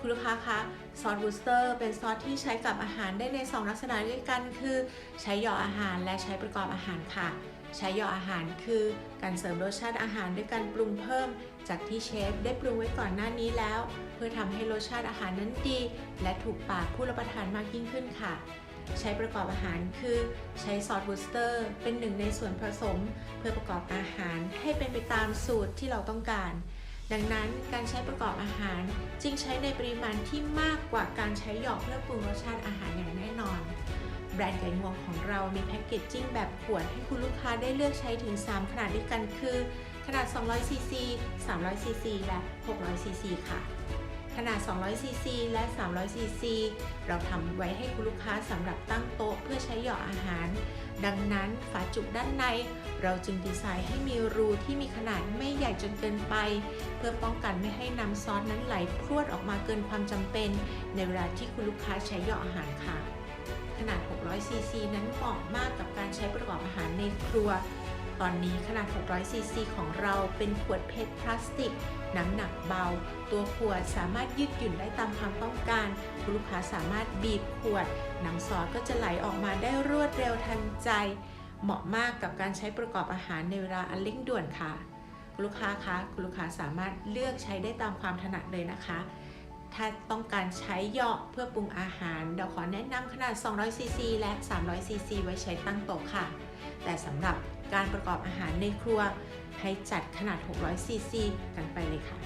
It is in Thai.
คุณลูกค้าคะซอสบูสเตอร์เป็นซอสที่ใช้กับอาหารได้ใน 2 ลักษณะด้วยกันคือ ใช้หยออาหารและใช้ประกอบอาหารค่ะ ใช้หยออาหารคือการเสริมรสชาติอาหารด้วยการปรุงเพิ่ม จากที่เชฟได้ปรุงไว้ก่อนหน้านี้แล้ว เพื่อทำให้รสชาติอาหารนั้นดี และถูกปากผู้รับประทานมากยิ่งขึ้นค่ะใช้ประกอบอาหารคือใช้ซอสบูสเตอร์ เป็นหนึ่งในส่วนผสม เพื่อประกอบอาหารให้เป็นไปตามสูตรที่เราต้องการ ดังนั้นการใช้ประกอบอาหาร จึงใช้ในปริมาณที่มากกว่าการใช้หยอกเพื่อปรุงรสชาติอาหารอย่างแน่นอน แบรนด์ไก่งวงของเรามีแพ็กเกจจิ้งแบบขวดให้คุณลูกค้าได้เลือกใช้ถึง 3 ขนาดด้วยกันคือ ขนาด 200 ซีซี 300 ซีซี และ 600 ซีซีค่ะขนาด 200 ซีซี และ 300 ซีซี เราทำไว้ให้คุณลูกค้าสำหรับตั้งโต๊ะเพื่อใช้หยอดอาหาร ดังนั้นฝาจุกด้านใน เราจึงดีไซน์ให้มีรูที่มีขนาด ญ่จนเกินไป เพื่อป้องกันไม่ให้น้ำซอสนั้นไหลพรวดออกมาเกินความจำเป็น ในเวลาที่คุณลูกค้าใช้หยออาหารค่ะ ขนาด 600 ซีซีนั้นเหมาะมากกับการใช้ประกอบอาหารในครัว ตอนนี้ขนาด 600 ซีซีของเราเป็นขวดเพชรพลาสติก น้ำหนักเบา ตัวขวดสามารถยืดหยุ่นได้ตามความต้องการ คุณลูกค้าสามารถบีบขวด น้ำซอสก็จะไหลออกมาได้รวดเร็วทันใจเหมาะมากกับการใช้ประกอบอาหารในเวลาอันเร่งด่วนค่ะ คุณลูกค้าคะคุณลูกค้าสามารถเลือกใช้ได้ตามความถนัดเลยนะคะ ถ้าต้องการใช้เหยาะเพื่อปรุงอาหารเราขอแนะนำขนาด 200 ซีซีและ 300 ซีซีไว้ใช้ตั้งโต๊ะค่ะ แต่สำหรับการประกอบอาหารในครัวให้จัดขนาด 600 ซีซีกันไปเลยค่ะ